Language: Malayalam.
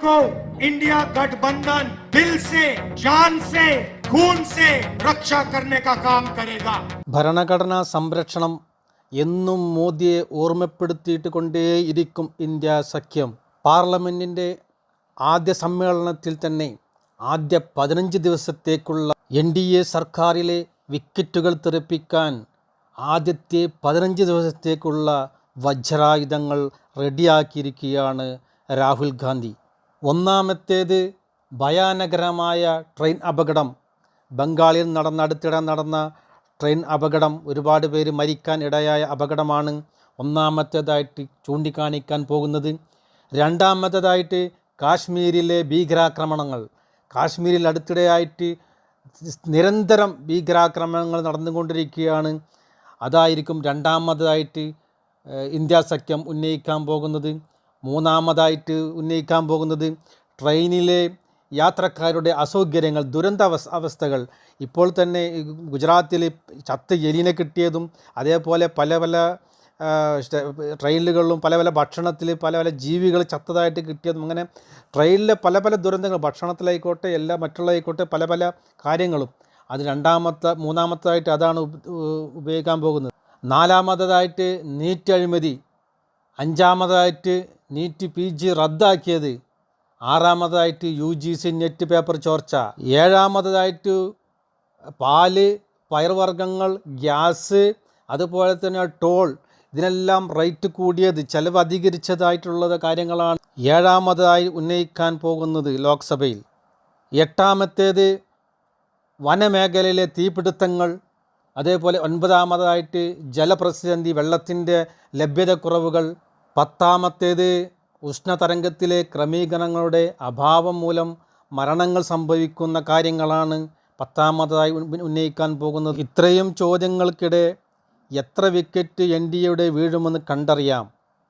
को इंडिया गठबंधन दिल से जान से खून से रक्षा करने का काम करेगा ഭരണഘടനാ സംരക്ഷണം എന്നും മോദിയെ ഓർമ്മപ്പെടുത്തിയിട്ട് കൊണ്ടേയിരിക്കും ഇന്ത്യ സഖ്യം പാർലമെൻറ്റിൻ്റെ ആദ്യ സമ്മേളനത്തിൽ തന്നെ ആദ്യ പതിനഞ്ച് ദിവസത്തേക്കുള്ള എൻ ഡി എ സർക്കാരിലെ വിക്കറ്റുകൾ തെറിപ്പിക്കാൻ ആദ്യത്തെ പതിനഞ്ച് ദിവസത്തേക്കുള്ള വജ്രായുധങ്ങൾ റെഡിയാക്കിയിരിക്കുകയാണ് രാഹുൽ ഗാന്ധി ഒന്നാമത്തേത് ഭയാനകരമായ ട്രെയിൻ അപകടം. ബംഗാളിൽ നടന്ന അടുത്തിടെ നടന്ന ട്രെയിൻ അപകടം ഒരുപാട് പേര് മരിക്കാൻ ഇടയായ അപകടമാണ് ഒന്നാമത്തേതായിട്ട് ചൂണ്ടിക്കാണിക്കാൻ പോകുന്നത്. രണ്ടാമത്തേതായിട്ട് കാശ്മീരിലെ ഭീകരാക്രമണങ്ങൾ. കാശ്മീരിൽ അടുത്തിടെയായിട്ട് നിരന്തരം ഭീകരാക്രമണങ്ങൾ നടന്നുകൊണ്ടിരിക്കുകയാണ്. അതായിരിക്കും രണ്ടാമതായിട്ട് ഇന്ത്യ സഖ്യം ഉന്നയിക്കാൻ പോകുന്നത്. മൂന്നാമതായിട്ട് ഉന്നയിക്കാൻ പോകുന്നത് ട്രെയിനിലെ യാത്രക്കാരുടെ അസൗകര്യങ്ങൾ ദുരന്ത അവസ്ഥകൾ. ഇപ്പോൾ തന്നെ ഗുജറാത്തിൽ ചത്ത് എലിനെ കിട്ടിയതും അതേപോലെ പല പല ട്രെയിനുകളിലും പല പല ഭക്ഷണത്തിൽ പല പല ജീവികൾ ചത്തതായിട്ട് കിട്ടിയതും അങ്ങനെ ട്രെയിനിലെ പല പല ദുരന്തങ്ങൾ ഭക്ഷണത്തിലായിക്കോട്ടെ എല്ലാ മറ്റുള്ളതായിക്കോട്ടെ പല പല കാര്യങ്ങളും. അത് രണ്ടാമത്തെ മൂന്നാമത്തായിട്ട് അതാണ് ഉപയോഗിക്കാൻ പോകുന്നത്. നാലാമതായിട്ട് നീറ്റ് അഴിമതി. അഞ്ചാമതായിട്ട് നീറ്റ് പി ജി റദ്ദാക്കിയത്. ആറാമതായിട്ട് U G C net paper ചോർച്ച. ഏഴാമതായിട്ട് പാൽ പയർവർഗങ്ങൾ ഗ്യാസ് അതുപോലെ തന്നെ ടോൾ ഇതിനെല്ലാം റേറ്റ് കൂടിയത് ചെലവ് അധികരിച്ചതായിട്ടുള്ളത് കാര്യങ്ങളാണ് ഏഴാമതായി ഉന്നയിക്കാൻ പോകുന്നത് ലോക്സഭയിൽ. എട്ടാമത്തേത് വനമേഖലയിലെ തീപിടുത്തങ്ങൾ അതേപോലെ ഒൻപതാമതായിട്ട് ജലപ്രതിസന്ധി വെള്ളത്തിന്റെ ലഭ്യതക്കുറവുകൾ പത്താമത്തേത് ഉഷ്ണതരംഗത്തിലെ ക്രമീകരണങ്ങളുടെ അഭാവം മൂലം മരണങ്ങൾ സംഭവിക്കുന്ന കാര്യങ്ങളാണ് പത്താമതായി ഉന്ന- ഉന്നയിക്കാൻ പോകുന്നത്. ഇത്രയും ചോദ്യങ്ങൾക്കിടെ എത്ര വിക്കറ്റ് എൻ ഡി എയുടെ വീഴുമെന്ന് കണ്ടറിയാം.